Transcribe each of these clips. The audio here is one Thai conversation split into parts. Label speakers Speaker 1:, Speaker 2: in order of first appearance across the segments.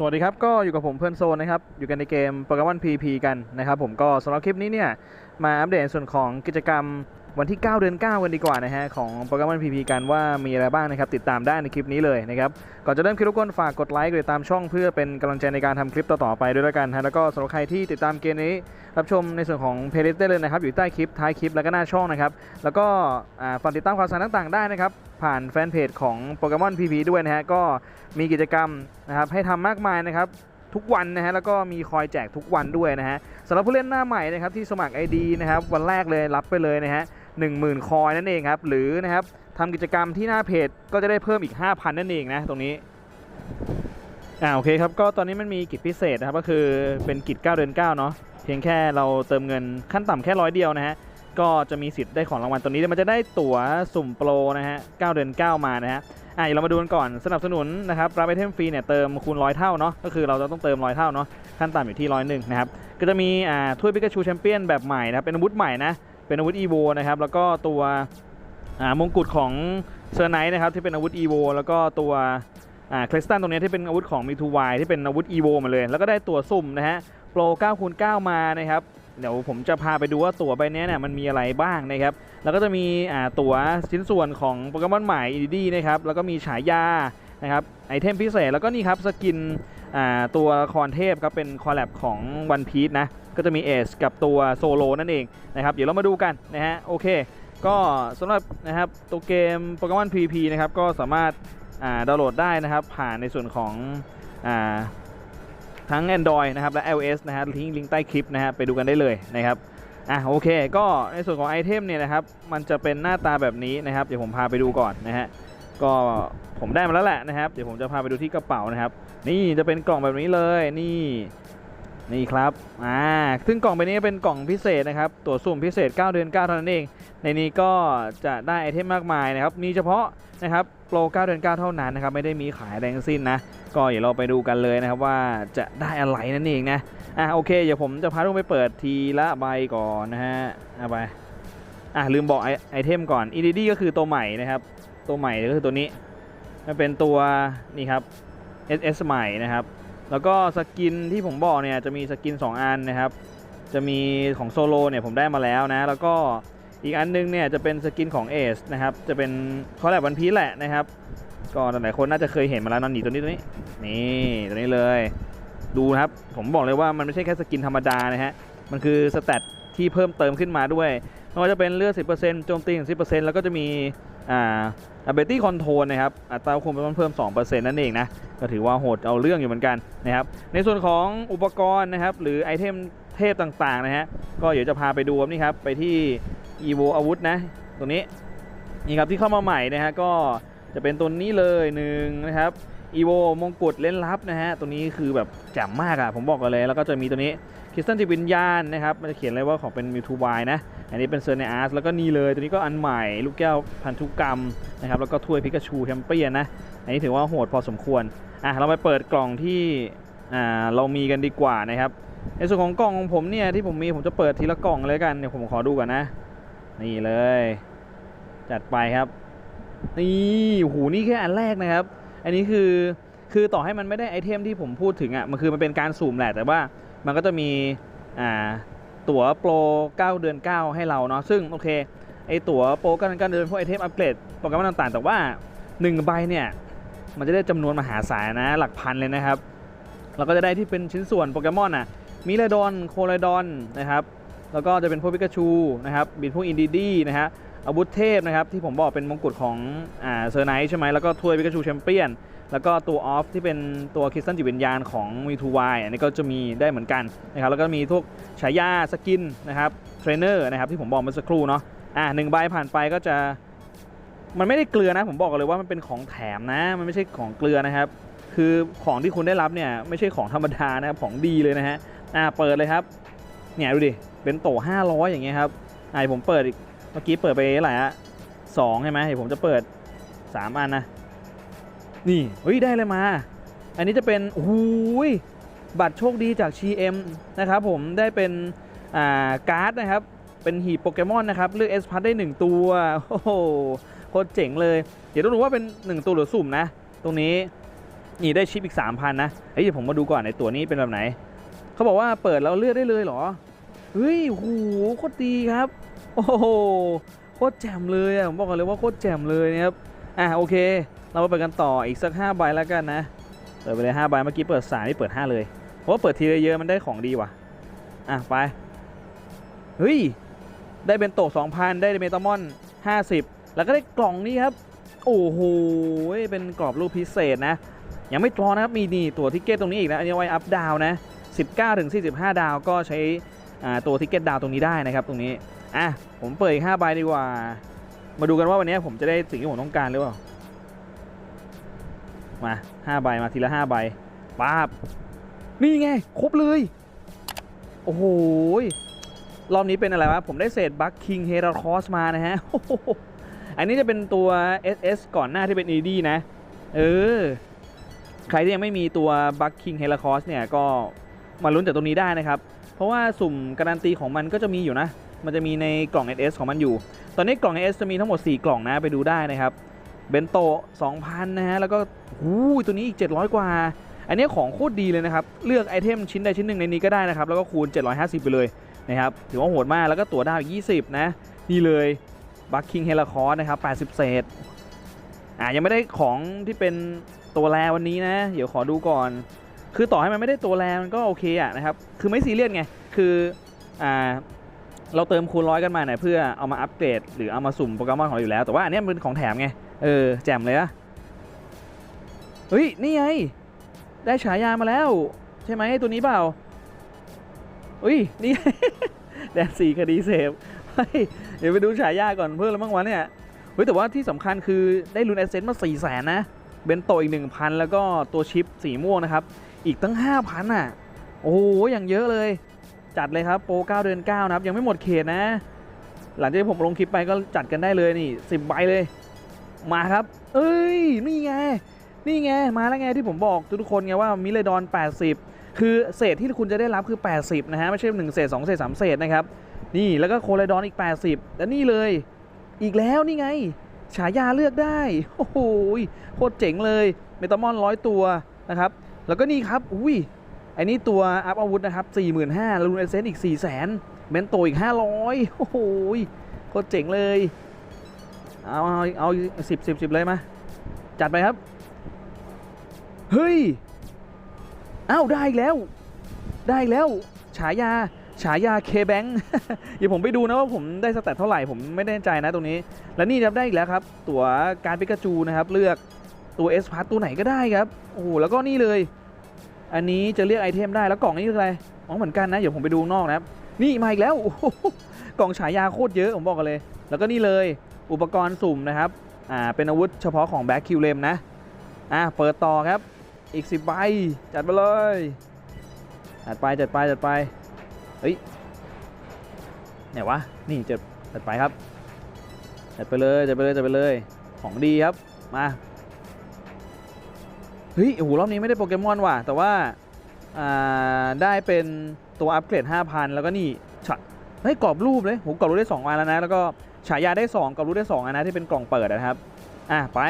Speaker 1: สวัสดีครับ ก็อยู่กับผมเพื่อนโซนนะครับ อยู่กันในเกมโปเกมอน PP กันนะครับผมก็สำหรับคลิปนี้เนี่ย มาอัปเดตส่วนของกิจกรรม วันที่ 9 เดือน 9 กันดีกว่านะฮะของโปเกมอน PP กันว่ามีอะไรบ้างนะครับติดตามได้ในคลิปนี้เลยนะครับก่อนจะเริ่มคลิปทุกคนฝากกดไลค์กดติดตามช่องเพื่อเป็นกำลังใจในการทำคลิปต่อๆไปด้วยแล้วกันฮะแล้วก็สำหรับใครที่ติดตามเกมนี้ รับชมในส่วนของเพลย์ลิสต์ได้เลยนะครับอยู่ใต้คลิปท้ายคลิปแล้วก็หน้าช่องนะครับแล้วก็ฝากติดตามข่าวสารต่างๆได้นะครับผ่านแฟนเพจของโปเกมอน PP ด้วยนะฮะก็มีกิจกรรมนะครับให้ทำมากมายนะครับทุกวันนะฮะแล้วก็มีคอยแจกทุกวันด้วยนะฮะสำหรับผู้เล่นหน้าใหม่นะครับที่สมัคร ID นะครับวันแรกเลยรับไปเลยนะฮะ 10,000 คอยนั่นเองครับ หรือนะครับทำกิจกรรมที่หน้าเพจก็จะได้เพิ่มอีก 5,000 นั่นเองนะตรงนี้อ่าโอเคครับก็ตอนนี้มันมีกิจพิเศษนะครับก็คือเป็นกิจ9เดือน9เนาะเพียงแค่เราเติมเงินขั้นต่ำแค่ร้อยเดียวนะฮะก็จะมีสิทธิ์ได้ของรางวัลตัวนี้มันจะได้ตั๋วสุ่มโปรนะฮะ9เดือน 9 มานะฮะอะเรามาดูกันก่อนสนับสนุนนะครับรับไอเทมฟรีเนี่ยเติมคูณร้อยเท่าเนาะก็คือเราจะต้องเติมร้อยเท่าเนาะขั้นต่ำอยู่ที่ร้อยหนึ่งนะครับก็จะมีอ่าถ้วยปิกาชูแชมเปี้ยนแบบใหม่นะเป็นอาวุธใหม่นะ เป็นอาวุธอีโวนะครับแล้วก็ตัวมงกุฎของเซอร์ไนท์นะครับที่เป็นอาวุธอีโวแล้วก็ตัวอ่าคริสตันตรงนี้ที่เป็นอาวุธของมิทูวายที่เป็นอาวุธอีโวมาเลย แล้วก็ได้ตัวสุ่มนะฮะโปร9คูณ9มานะครับเดี๋ยวผมจะพาไปดูว่าตั๋วใบนี้เนี่ยมันมีอะไรบ้างนะครับ แล้วก็จะมีตั๋วชิ้นส่วนของโปเกมอนใหม่อีดีนะครับ แล้วก็มีฉายา นะครับไอเทมพิเศษแล้วก็นี่ครับสกินตัวละครเทพครับเป็นคอลแลบของวันพี e นะก็จะมีเอสกับตัวโซโลนั่นเองนะครับเดี๋ยวเรามาดูกันนะฮะโอเค ก็สำหรับนะครับตัวเกมโปเกมอน PP นะครับก็สามารถดาวน์โหลดได้นะครับผ่านในส่วนของอทั้ง Android นะครับและ iOS นะฮะลิงก์ลิงก์ใต้คลิปนะฮะไปดูกันได้เลยนะครับอะโอเค ก็ในส่วนของไอเทมเนี่ยนะครับมันจะเป็นหน้าตาแบบนี้นะครับเดี๋ยวผมพาไปดูก่อนนะฮะ ก็ผมได้มาแล้วแหละนะครับ เดี๋ยวผมจะพาไปดูที่กระเป๋านะครับ นี่จะเป็นกล่องแบบนี้เลยนี่นี่ครับอ่าซึ่งกล่องใบนี้เป็นกล่องพิเศษนะครับ ตัวสุ่มพิเศษ 9 เดือน 9 เท่านั้นเอง ในนี้ก็จะได้ไอเทมมากมายนะครับ มีเฉพาะนะครับโปร 9 เดือน 9 เท่านั้นนะครับ ไม่ได้มีขายอะไรทั้งสิ้นนะ ก็เดี๋ยวเราไปดูกันเลยนะครับว่าจะได้อะไรนั่นเองนะ อะโอเค เดี๋ยวผมจะพาทุกคนไปเปิดทีละใบก่อนนะฮะ เอาไป อะลืมบอกไอไอเทมก่อน EDD ก็คือตัวใหม่นะครับ ตัวใหม่ก็คือตัวนี้มันเป็นตัวนี่ครับ SS ใหม่นะครับ แล้วก็สกินที่ผมบอกเนี่ยจะมีสกิน 2 อันนะครับ จะมีของโซโลเนี่ยผมได้มาแล้วนะ แล้วก็อีกอันนึงเนี่ยจะเป็นสกินของเอสนะครับ จะเป็นคอลแลบวันพีแหละนะครับ ก็หลายคนน่าจะเคยเห็นมาแล้วนอนหนีตัวนี้ตัวนี้ นี่ตัวนี้เลย ดูครับ ผมบอกเลยว่ามันไม่ใช่แค่สกินธรรมดานะฮะ มันคือสเตตที่เพิ่มเติมขึ้นมาด้วยไม่ว่าจะเป็นเลือด 10%โจมตีถึง10%แล้วก็จะมีอ่า ability control นะครับอัตราควบคุมเพิ่ม 2%นั่นเองนะก็ถือว่าโหดเอาเรื่องอยู่เหมือนกันนะครับในส่วนของอุปกรณ์นะครับหรือไอเทมเทพต่างๆนะฮะก็เดี๋ยวจะพาไปดูครับนี่ครับไปที่ evo อาวุธนะตัวนี้นี่ครับที่เข้ามาใหม่นะฮะก็จะเป็นตัวนี้เลยหนึ่งนะครับอีโวมงกุฎเล่นลับนะฮะ ตัวนี้คือแบบแจ่มมากอะผมบอกกันเลย แล้วก็จะมีตัวนี้คริสตันจิตวิญญาณนะครับ มันจะเขียนเลยว่าของเป็นมิวทูวายนะ อันนี้เป็นเซอร์เนอาร์สแล้วก็นี่เลย ตัวนี้ก็อันใหม่ลูกแก้วพันธุกรรมนะครับแล้วก็ถ้วยพิกาชูแชมเปี้ยนนะ อันนี้ถือว่าโหดพอสมควรอะเราไปเปิดกล่องที่อ่าเรามีกันดีกว่านะครับในส่วนของกล่องของผมเนี่ยที่ผมมีผมจะเปิดทีละกล่องเลยกันเดี๋ยวผมขอดูก่อนนะ นี่เลย จัดไปครับ นี่โอ้โหนี่แค่อันแรกนะครับ อันนี้คือคือต่อให้มันไม่ได้ไอเทมที่ผมพูดถึงอะ่ะมันคือมันเป็นการสุ่มแหละแต่ว่ามันก็จะมีอ่า ตั๋วโปร 9 เดือน 9 ให้เราเนาะซึ่งโอเคไอตั๋วโปร 9 เดือน9เดือนพวกไอเทมอัปเกรดโปรแกรมต่างๆ แต่ว่า 1 ใบเนี่ย มันจะได้จำนวนมหาศาลนะ หลักพันเลยนะครับ เราก็จะได้ที่เป็นชิ้นส่วนโปเกมอนอะมิเลดอนโคลดอนนะครับแล้วก็จะเป็นพวกพิกาชูนะครับบินพวกอินดีดีนะฮะ อาวุธเทพนะครับที่ผมบอกเป็นมงกุฎของอ่าเซอร์ไนท์ใช่ไหมแล้วก็ถ้วยปิกาชูแชมเปี้ยนแล้วก็ตัวออฟที่เป็นตัวคริสตันจิตวิญญาณของมีทูวายอันนี้ก็จะมีได้เหมือนกันนะครับแล้วก็มีพวกฉายาสกินนะครับเทรนเนอร์นะครับที่ผมบอกเมื่อสักครู่เนาะอ่าหนึ่งใบผ่านไปก็จะมันไม่ได้เกลือนะผมบอกเลยว่ามันเป็นของแถมนะ มันไม่ใช่ของเกลือนะครับ คือของที่คุณได้รับเนี่ยไม่ใช่ของธรรมดานะครับของดีเลยนะฮะอ่าเปิดเลยครับเนี่ยดูดิเป็นโต500 อย่างเงี้ยครับไอผมเปิดอีก มื่อกี้เปิดไปเท่าไหร่ฮะสองใช่ไหมเดี๋ยวผมจะเปิดสามอันนะ นี่เฮ้ยได้เลยมา อันนี้จะเป็นโอ้โหยบัตรโชคดีจาก GM นะครับผมได้เป็นอ่าการ์ดนะครับ เป็นหีบโปเกมอนนะครับ เลือกเอสพัทได้ 1 ตัว โอ้โหโคตรเจ๋งเลย เดี๋ยวต้องดูว่าเป็น 1 ตัวหรือสุ่มนะ ตรงนี้นี่ได้ชิปอีก 3,000 นะเฮ้ยเดี๋ยวผมมาดูก่อนในตัวนี้เป็นแบบไหน เขาบอกว่าเปิดแล้วเลือกได้เลยเหรอ เฮ้ยโหโคตรดีครับ โอ้โหโคตรแจ่มเลยอะผมบอกกันเลยว่าโคตรแจ่มเลยนะครับอะโอเค เรามาเปิดกันต่ออีกสัก5ใบแล้วกันนะเปิดไปเลย5ใบเมื่อกี้เปิด3นี่เปิด 5 เลยเพราะว่าเปิดทีละเยอะมันได้ของดีว่ะอะไปเฮ้ยได้เบนโตะ2,000ได้เมตามอน50 แล้วก็ได้กล่องนี้ครับ โอ้โหเป็นกรอบรูปพิเศษนะ ยังไม่พอนะครับมีนี่ตัวทิกเก็ตตรงนี้อีกนะอันนี้ไว้อัพดาวนะ19ถึง45 ดาวก็ใช้ตัวทิกเก็ตดาวตรงนี้ได้นะครับตรงนี้ อะผมเปิดอีก5ใบดีกว่า มาดูกันว่าวันนี้ผมจะได้สิ่งที่ผมต้องการหรือเปล่า มา5ใบมาทีละ5ใบป๊าบนี่ไง ครบเลย โอ้โหรอบนี้เป็นอะไรวะ ผมได้เศษบัคคิงเฮราคอสมานะฮะ อันนี้จะเป็นตัว SS ก่อนหน้าที่เป็น ED นะ เออ ใครที่ยังไม่มีตัวบัคคิงเฮราคอสเนี่ย ก็มาลุ้นจากตรงนี้ได้นะครับ เพราะว่าสุ่มการันตีของมันก็จะมีอยู่นะ มันจะมีในกล่อง SS ของมันอยู่ ตอนนี้กล่อง SS จะมีทั้งหมด 4 กล่องนะไปดูได้นะครับเบนโต2,000 นะฮะ แล้วก็หูตัวนี้อีก 700 กว่า อันนี้ของโคตรดีเลยนะครับ เลือกไอเทมชิ้นใดชิ้นหนึ่งในนี้ก็ได้นะครับ แล้วก็คูณ 750 ไปเลยนะครับ ถือว่าโหดมาก แล้วก็ตั๋วดาวอีก20 นะ นี่เลยบัคคิงเฮลคอร์นะครับ 80 เศษ อ่ายังไม่ได้ของที่เป็นตัวแรวันนี้นะ เดี๋ยวขอดูก่อน คือต่อให้มันไม่ได้ตัวแรงมันก็โอเคอะนะครับ คือไม่ซีเรียสไง คืออ่าเราเติมคูณร้อยกันมาเนี่ยเพื่อเอามาอัปเกรดหรือเอามาสุ่มโปเกมอนของเราอยู่แล้ว แต่ว่าอันนี้มันเป็นของแถมไง เออ แจ่มเลยอะเฮ้ย นี่ไง ได้ฉายามาแล้ว ใช่ไหมตัวนี้เปล่าอุ้ย นี่แดนสี่คดีเสพเดี๋ยวไปดูฉายาก่อนเพิ่มแล้วมั้งวะเนี่ยเฮ้ยแต่ว่าที่สำคัญคือได้ลุนแอสเซนต์มา4 0 0แสนนะเบนโตอีก 1,000 แล้วก็ตัวชิปสีม่วงนะครับ อีกตั้ง 5,000อะ โอ้โห อย่างเยอะเลย จัดเลยครับโปร9เดือน9นะครับ ยังไม่หมดเขตนะ หลังจากที่ผมลงคลิปไปก็จัดกันได้เลยนี่10ใบเลย มาครับ เอ้ย นี่ไง นี่ไง มาแล้วไงที่ผมบอกทุกคนไงว่ามิเลดอน 80 คือเศษที่คุณจะได้รับคือ 80 นะฮะ ไม่ใช่1เศษ2เศษ3เศษนะครับ นี่แล้วก็โคเลดอนอีก 80 แล้วนี่เลย อีกแล้วนี่ไง ฉายาเลือกได้ โอ้โหโคตรเจ๋งเลย เมตามอนร้อยตัวนะครับ แล้วก็นี่ครับ อุ้ยไอ้น,นี่ตัวอัพอาวุธนะครับ 45,000แล้วลูนเอเซนอีก 400,000เบนโตอีก 500 โอ้โหโคตรเจ๋งเลย เอาเอาเอาสิบสิบสิบเลยมา จัดไปครับ เฮ้ยอ้าวได้อีกแล้ว ได้อีกแล้ว ฉายา ฉายาเคแบงเดี๋ยวผมไปดูนะว่าผมได้สแตทเท่าไหร่ผมไม่แน่ใจนะตรงนี้ และนี่ครับได้อีกแล้วครับ ตัวการปิกาจูนะครับ เลือกตัวเอสพาร์ตตัวไหนก็ได้ครับ โอ้โหแล้วก็นี่เลย อันนี้จะเรียกไอเทมได้แล้วกล่องนี้คืออะไรอ๋อเหมือนกันนะเดี๋ยวผมไปดูนอกนะครับนี่มาอีกแล้วกล่องฉายาโคตรเยอะผมบอกกันเลย แล้วก็นี่เลยอุปกรณ์สุ่มนะครับอ่าเป็นอาวุธเฉพาะของแบ็คคิวเลมนะอ่าเปิดต่อครับอีกสิบใบจัดไปเลยจัดไปจัดไปจัดไปเฮ้ยไหนวะนี่จัดจัดไปครับจัดไปเลยจัดไปเลยจัดไปเลยของดีครับมา เฮ้ยโอ้โหรอบนี้ไม่ได้โปเกมอนว่ะ แต่ว่าอ่าได้เป็นตัวอัปเกรด 5,000 แล้วก็นี่ฉะเฮ้ยกรอบรูปเลยโหกรอบรูปได้2อันแล้วนะ แล้วก็ฉายาได้ 2กรอบรูปได้ 2อันนะที่เป็นกล่องเปิดนะครับ อะ ไป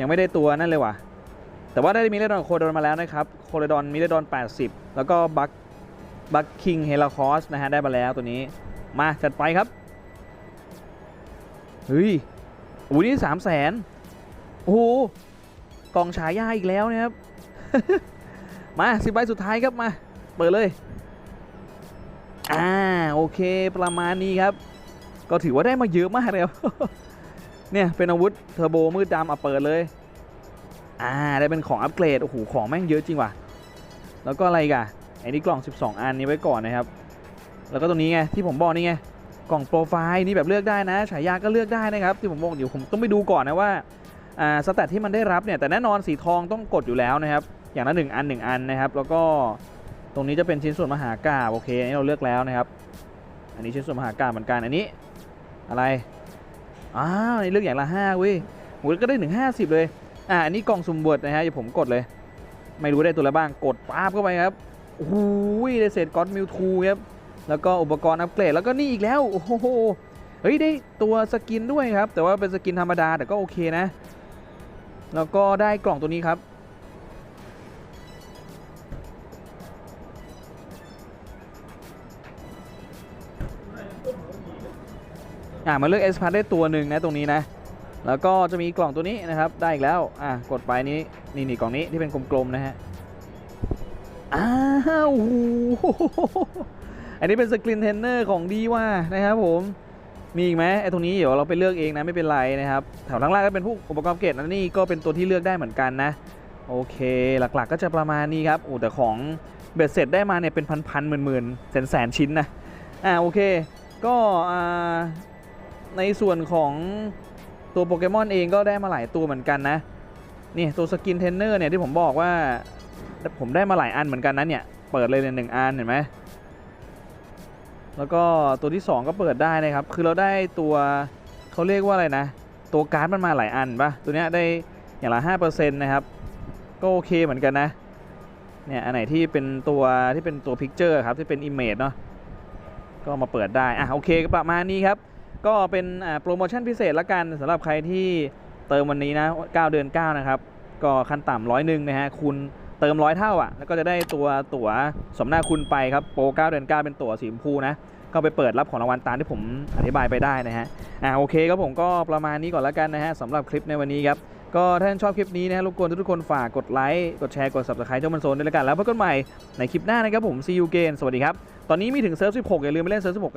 Speaker 1: ยังไม่ได้ตัวนั่นเลยว่ะ แต่ว่าได้มิเลดอนโคเดอนมาแล้วนะครับ โคเดอนมิเลดอน 80 แล้วก็บัคบัคคิงเฮลาคอสนะฮะได้มาแล้วตัวนี้ มาจัดไปครับ เฮ้ยโอ้โหนี่สามแสนโอ้โห กล่องฉายาอีกแล้วนะครับ มาสิบใบสุดท้ายครับมา เปิดเลย อ่าโอเคประมาณนี้ครับ ก็ถือว่าได้มาเยอะมากเลยครับเนี่ยเป็นอาวุธเทอร์โบมืดดำอะเปิดเลย อ่าได้เป็นของอัปเกรดโอ้โหของแม่งเยอะจริงว่ะ แล้วก็อะไรกันไอ้นี่กล่อง 12 อันนี้ไว้ก่อนนะครับ แล้วก็ตรงนี้ไงที่ผมบอกนี่ไงกล่องโปรไฟล์นี่แบบเลือกได้นะฉายาก็เลือกได้นะครับ ที่ผมบอกเดี๋ยวผมต้องไปดูก่อนนะว่า สแตทที่มันได้รับเนี่ยแต่แน่นอนสีทองต้องกดอยู่แล้วนะครับ อย่างละหนึ่งอันหนึ่งอันนะครับ แล้วก็ตรงนี้จะเป็นชิ้นส่วนมหากาบโอเคอันนี้เราเลือกแล้วนะครับ อันนี้ชิ้นส่วนมหากาบเหมือนกันอันนี้อะไรอ้าวอันนี่เลือกอย่างละห้าเว้ยหมูก็ได้ถึงห้าสิบเลยอ่าอันนี้กล่องสุ่มบทนะฮะเดี๋ยวผมกดเลย ไม่รู้ได้ตัวอะไรบ้างกดป๊าบเข้าไปครับโอ้โหได้เศษก๊อตมิวทูครับแล้วก็อุปกรณ์อัปเกรดแล้วก็นี่อีกแล้วโอ้โหเฮ้ยได้ตัวสกินด้วยครับ แต่ว่าเป็นสกินธรรมดาแต่ก็โอเคนะ แล้วก็ได้กล่องตัวนี้ครับ อ่ามาเลือกเอสพาร์ได้ตัวหนึ่งนะตรงนี้นะ แล้วก็จะมีกล่องตัวนี้นะครับได้อีกแล้ว อะกดไปนี้นี่นี่กล่องนี้ที่เป็นกลมๆนะฮะ อ้าวโอ้โหอันนี้เป็นสกรีนเทนเนอร์ของดีว่านะครับผม มีอีกไหมไอ้ตรงนี้เดี๋ยวเราไปเลือกเองนะไม่เป็นไรนะครับแถวล่างๆก็เป็นพวกอุปกรณ์เกตนะนี่ก็เป็นตัวที่เลือกได้เหมือนกันนะ โอเคหลักๆก็จะประมาณนี้ครับโอ้แต่ของเบ็ดเสร็จได้มาเนี่ยเป็นพันๆหมื่นๆแสนๆชิ้นนะอ่าโอเคก็อ่าในส่วนของตัวโปเกมอนเองก็ได้มาหลายตัวเหมือนกันนะนี่ตัวสกินเทนเนอร์เนี่ยที่ผมบอกว่าผมได้มาหลายอันเหมือนกันนะเนี่ยเปิดเลยเนี่ยหนึ่งอันเห็นไหม แล้วก็ตัวที่ 2 ก็เปิดได้นะครับ คือเราได้ตัวเขาเรียกว่าอะไรนะ ตัวการ์ดมันมาหลายอันปะตัวเนี้ยได้อย่างละ5%นะครับ ก็โอเคเหมือนกันนะ เนี่ยอันไหนที่เป็นตัวที่เป็นตัวพิกเจอร์ครับที่เป็นอิมเมจเนาะ ก็มาเปิดได้ อะโอเคก็ประมาณนี้ครับ ก็เป็นอ่าโปรโมชั่นพิเศษละกันสำหรับใครที่เติมวันนี้นะ 9 เดือน 9 นะครับ ก็ขั้นต่ำร้อยหนึ่งนะฮะ คุณ เติมร้อยเท่าอะแล้วก็จะได้ตัวตั๋วสมนาคุณไปครับโปร9เดือน9เป็นตั๋วสีชมพูนะก็ไปเปิดรับของรางวัลตามที่ผมอธิบายไปได้นะฮะอ่าโอเคครับผมก็ประมาณนี้ก่อนแล้วกันนะฮะสำหรับคลิปในวันนี้ครับก็ถ้าท่านชอบคลิปนี้นะฮะรบกวนทุกๆคนฝากกดไลค์กดแชร์กด subscribe เจ้ามันโซนด้วยแล้วกันแล้วพบกันใหม่ในคลิปหน้านะครับผม see you again สวัสดีครับตอนนี้มีถึงเซิร์ฟ16อย่าลืมไปเล่นเซิร์ฟ16